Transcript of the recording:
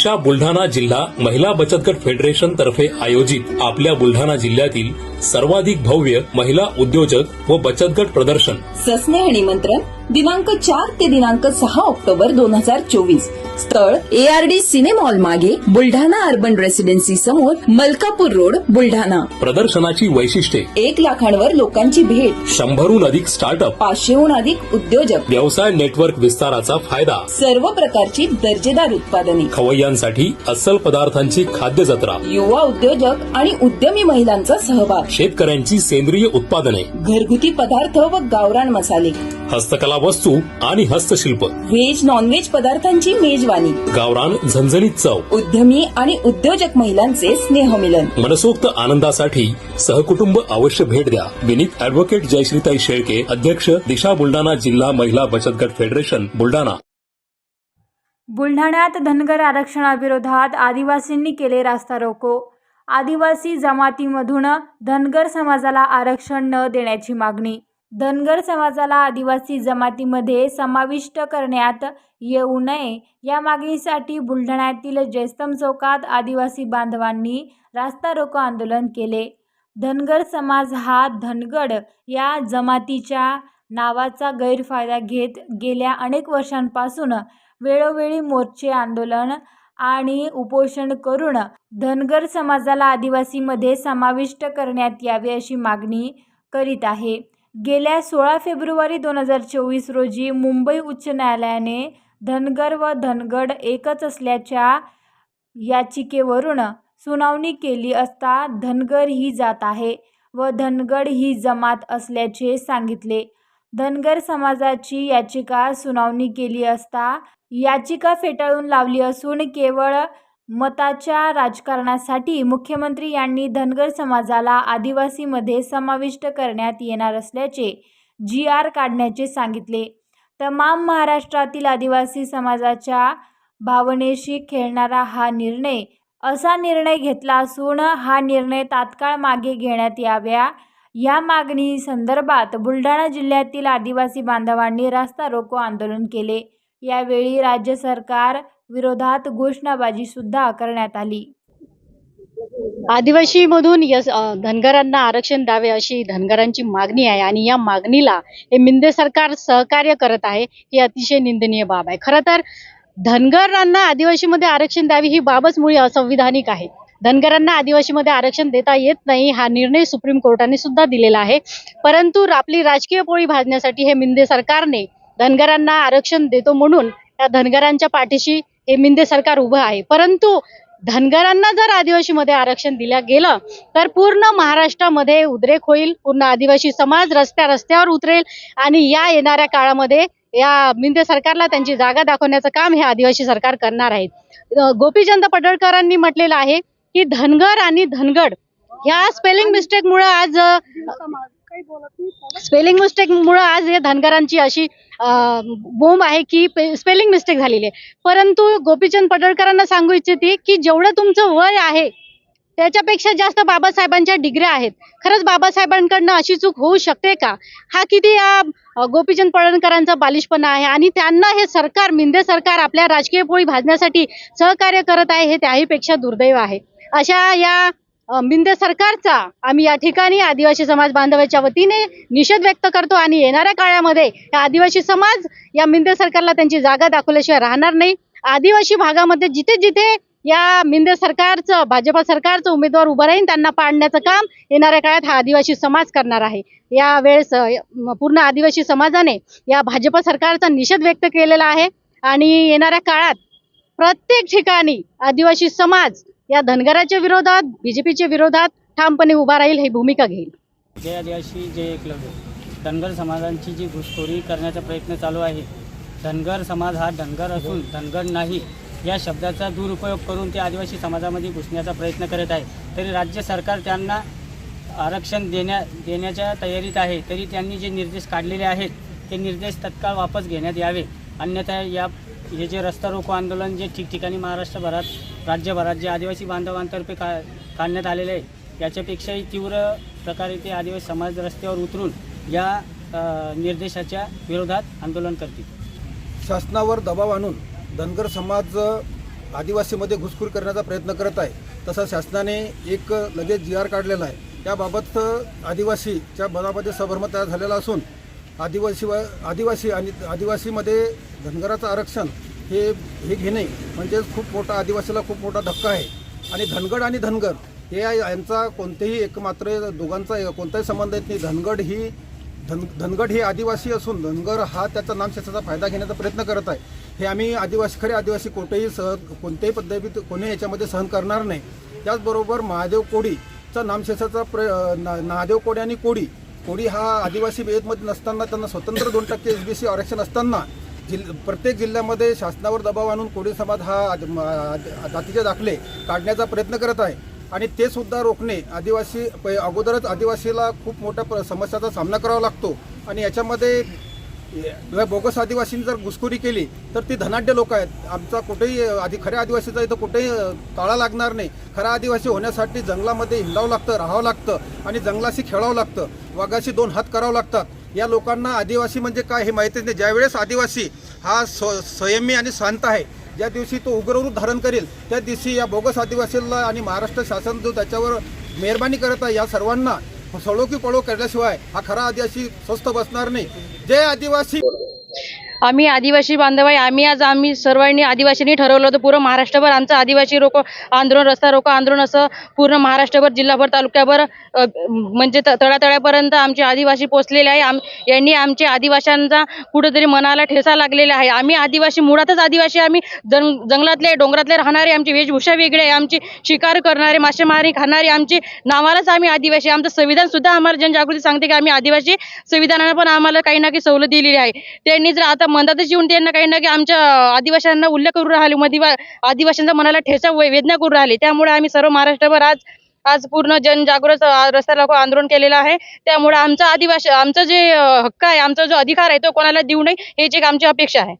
दिशा बुलढाणा जिल्हा महिला बचत गट फेडरेशन तर्फे आयोजित आपल्या बुलढाणा जिल्ह्यातील सर्वाधिक भव्य महिला उद्योजक व बचत गट प्रदर्शन सस्नेह निमंत्रण दिनांक चार ते दिनांक सहा ऑक्टोबर दोन हजार चोवीस. स्थळ एआरडी सिनेमॉल मागे बुलढाणा अर्बन रेसिडेन्सी समोर मलकापूर रोड बुलढाणा. प्रदर्शनाची वैशिष्ट्ये. एक लाखांवर लोकांची भेट. शंभरहून अधिक स्टार्टअप. पाचशेहून अधिक उद्योजक. व्यवसाय नेटवर्क विस्ताराचा फायदा. सर्व प्रकारची दर्जेदार उत्पादने. खवय्यांसाठी अस्सल पदार्थांची खाद्य जत्रा युवा उद्योजक आणि उद्यमी महिलांचा सहभाग. शेतकऱ्यांची सेंद्रिय उत्पादने. घरगुती पदार्थ व गावरान मसाले. हस्तकला वस्तू आणि हस्तशिल्प. व्हेज नॉनव्हेज पदार्थांची मेजवानी. गावरान झणझणीत चव. उद्यमी आणि उद्योजक महिलांचे स्नेहमिलन. मनसोक्त आनंदासाठी सहकुटुंब अवश्य भेट द्या. विनीत अॅडव्होकेट जयश्रीताई शेळके अध्यक्ष दिशा बुलढाणा जिल्हा महिला बचत गट फेडरेशन बुलढाणा. बुलढाण्यात धनगर आरक्षणाविरोधात आदिवासींनी केले रास्ता रोको. आदिवासी जमातीमधून धनगर समाजाला आरक्षण न देण्याची मागणी. धनगर समाजाला आदिवासी जमातीमध्ये समाविष्ट करण्यात येऊ नये या मागणीसाठी बुलढाण्यातील जयस्तम चौकात आदिवासी बांधवांनी रास्ता रोको आंदोलन केले. धनगर समाज हा धनगड या जमातीच्या नावाचा गैरफायदा घेत गेल्या अनेक वर्षांपासून वेळोवेळी मोर्चे आंदोलन आणि उपोषण करून धनगर समाजाला आदिवासीमध्ये समाविष्ट करण्यात यावे अशी मागणी करीत आहे. गेल्या सोळा फेब्रुवारी दोन हजार चोवीस रोजी मुंबई उच्च न्यायालयाने धनगर व धनगड एकच असल्याच्या याचिकेवरून सुनावणी केली असता धनगर ही जात आहे व धनगड ही जमात असल्याचे सांगितले. धनगर समाजाची याचिका सुनावणी केली असता याचिका फेटाळून लावली असून केवळ मताच्या राजकारणासाठी मुख्यमंत्री यांनी धनगर समाजाला आदिवासीमध्ये समाविष्ट करण्यात येणार असल्याचे जी आर काढण्याचे सांगितले. तमाम महाराष्ट्रातील आदिवासी समाजाच्या भावनेशी खेळणारा हा निर्णय असा निर्णय घेतला असून हा निर्णय तात्काळ मागे घेण्यात याव्या या मागणी संदर्भात बुलढाणा जिल्ह्यातील आदिवासी बांधवांनी रास्ता रोको आंदोलन केले. यावेळी राज्य सरकार विरोधात घोषणाबाजी सुद्धा करण्यात आली. आदिवासीमधून यस धनगरांना आरक्षण द्यावे अशी धनगरांची मागणी आहे आणि या मागणीला हे मिंदे सरकार सहकार्य करत आहे ही अतिशय निंदनीय बाब आहे. खरं तर धनगरांना आदिवासीमध्ये आरक्षण द्यावे ही बाबच मुळी असंविधानिक आहे. धनगरांना आदिवासीमध्ये आरक्षण देता येत नाही हा निर्णय सुप्रीम कोर्टाने सुद्धा दिलेला आहे. परंतु आपली राजकीय पोळी भाजण्यासाठी हे मिंदे सरकारने धनगरांना आरक्षण देतो म्हणून त्या धनगरांच्या पाठीशी हे मिंदे सरकार उभं आहे. परंतु धनगरांना जर आदिवासीमध्ये आरक्षण दिलं गेलं तर पूर्ण महाराष्ट्रामध्ये उद्रेक होईल पूर्ण आदिवासी समाज रस्त्या रस्त्यावर उतरेल आणि या येणाऱ्या काळामध्ये या मिंदे सरकारला त्यांची जागा दाखवण्याचं काम हे आदिवासी सरकार करणार आहेत गोपीचंद पडळकरांनी म्हटलेलं आहे की धनगर आणि धनगड ह्या स्पेलिंग मिस्टेकमुळं आज स्पेलिंग मिस्टेकमुळं आज हे धनगरांची अशी बोंब आहे की स्पेलिंग मिस्टेक झालेली आहे. परंतु गोपीचंद पडळकरांना सांगू इच्छिते की जेवढं तुमचं वय आहे त्याच्यापेक्षा जास्त बाबासाहेबांच्या डिग्र्या आहेत. खरंच बाबासाहेबांकडनं अशी चूक होऊ शकते का? हा किती या गोपीचंद पडळकरांचा बालिशपणा आहे आणि त्यांना हे सरकार मिंदे सरकार आपल्या राजकीय पोळी भाजण्यासाठी सहकार्य करत आहे हे त्याहीपेक्षा दुर्दैव आहे. अशा या बिंद मिंदे सरकारचा आम्ही या ठिकाणी आदिवासी समाज बांधवाच्या वतीने निषेध व्यक्त करतो आणि येणाऱ्या काळामध्ये या आदिवासी समाज या मिंदे सरकारला त्यांची जागा दाखवल्याशिवाय राहणार नाही. आदिवासी भागामध्ये जिथे जिथे या मिंदे सरकारचं भाजपा सरकारचं उमेदवार उभं राहील त्यांना पाडण्याचं काम येणाऱ्या काळात हा आदिवासी समाज करणार आहे. या वेळेस पूर्ण आदिवासी समाजाने या भाजपा सरकारचा निषेध व्यक्त केलेला आहे. आणि येणाऱ्या काळात प्रत्येक ठिकाणी आदिवासी समाज या धनगराच्या विरोधात बीजेपीच्या विरोधात ठामपणे उभा राहील ही भूमिका घेईल. जय आदिवासी जय एकलव्य धनगर समाजांची जी घुसखोरी करण्याचा प्रयत्न चालू आहे धनगर समाज हा धनगर असून धनगर नाही या शब्दाचा दुरुपयोग करून ते आदिवासी समाजामध्ये घुसण्याचा प्रयत्न करत आहे. तरी राज्य सरकार त्यांना आरक्षण देण्या देण्याच्या तयारीत आहे तरी त्यांनी जे निर्देश काढलेले आहेत ते निर्देश तत्काळ वापस घेण्यात यावे. अन्यथा या हे जे रस्ता रोको आंदोलन जे ठिकठिकाणी महाराष्ट्रभरात राज्यभरात जे आदिवासी बांधवांतर्फे का काढण्यात आलेले आहे याच्यापेक्षाही तीव्र प्रकारे ते आदिवासी समाज रस्त्यावर उतरून या निर्देशाच्या विरोधात आंदोलन करतील. शासनावर दबाव आणून धनगर समाज आदिवासीमध्ये घुसखोर करण्याचा प्रयत्न करत आहे तसं शासनाने एक लगेच जी आर काढलेला आहे. त्याबाबत आदिवासीच्या मनामध्ये सभर्म तयार झालेला असून आदिवासी व आदिवासी आणि आदिवासीमध्ये धनगराचं आरक्षण हे हे घेणे म्हणजेच खूप मोठा आदिवासीला खूप मोठा धक्का आहे. आणि धनगड आणि धनगर हे यांचा कोणतेही एकमात्र दोघांचा कोणताही संबंध येत नाही. धनगड ही धन धनगड हे आदिवासी असून धनगर हा त्याचा नामशेषाचा फायदा घेण्याचा प्रयत्न करत आहे. हे आम्ही आदिवासी खरे आदिवासी कोठेही सह कोणत्याही पद्धतीत कोणी याच्यामध्ये सहन करणार नाही. त्याचबरोबर महादेव कोडीचा नामशेषाचा प्र ना- महादेव कोडी आणि कोडी कोळी हा आदिवासी बेदमध्ये नसताना त्यांना स्वतंत्र दोन टक्के एस बी सी आरक्षण असताना जिल प्रत्येक जिल्ह्यामध्ये शासनावर दबाव आणून कोळी समाज हा जातीचे दाखले काढण्याचा प्रयत्न करत आहे. आणि ते सुद्धा रोखणे आदिवासी अगोदरच आदिवासीला खूप मोठ्या समस्याचा सामना करावा लागतो. आणि याच्यामध्ये बोगस आदिवासींनी जर घुसखोरी केली तर ती धनाढ्य लोक आहेत. आमचा कुठेही आधी खऱ्या आदिवासीचा इथं कुठेही ताळा लागणार नाही. खरा आदिवासी होण्यासाठी जंगलामध्ये हिंडावं लागतं राहावं लागतं आणि जंगलाशी खेळावं लागतं. वाघाशी दोन हात करावं लागतात. या लोकांना आदिवासी म्हणजे काय हे माहितीच नाही. ज्यावेळेस आदिवासी हा स्व संयमी आणि शांत आहे ज्या दिवशी तो उग्ररूप धारण करेल त्या दिवशी या बोगस आदिवासीला आणि महाराष्ट्र शासन जो त्याच्यावर मेहरबानी करत आहे या सर्वांना सळो की पळो केल्याशिवाय हा खरा आदिवासी स्वस्त बसणार नाही. जय आदिवासी. आम्ही आदिवासी बांधव आहे. आम्ही आज आम्ही सर्वांनी आदिवासींनी ठरवलं होतं पूर्ण महाराष्ट्रभर. आमचं आदिवासी रोको आंदोलन रस्ता रोको आंदोलन असं पूर्ण महाराष्ट्रभर जिल्हाभर तालुक्याभर म्हणजे त- आमचे आदिवासी पोचलेले आहे. आम यांनी आमच्या आदिवाशांचा कुठेतरी मनाला ठेसा लागलेला आहे. आम्ही आदिवासी मुळातच आदिवासी आम्ही जंग जंगलातले डोंगरातले राहणारे आमची वेशभूषा वेगळी आहे. आमची शिकार करणारे मासेमारी खाणारे आमची नावालाच आम्ही आदिवासी आमचं संविधान सुद्धा आम्हाला जनजागृती सांगते की आम्ही आदिवासी संविधानानं पण आम्हाला काही ना काही सवलत दिलेली आहे. त्यांनी जर आता मंदातच येऊन त्यांना काही ना काही आमच्या आदिवाशांना उल्लेख करू राहिले. मधिवा आदिवासींचा मनाला ठेचा वे- वेदना करून राहिले. त्यामुळे आम्ही सर्व महाराष्ट्रभर आज आज पूर्ण जनजागृत अ, रस्ता रोको आंदोलन केलेलं आहे. त्यामुळे आमचा आदिवासी आमचा जे अ, हक्क आहे आमचा जो अधिकार आहे तो कोणाला देऊ नये हेच एक आमची अपेक्षा आहे.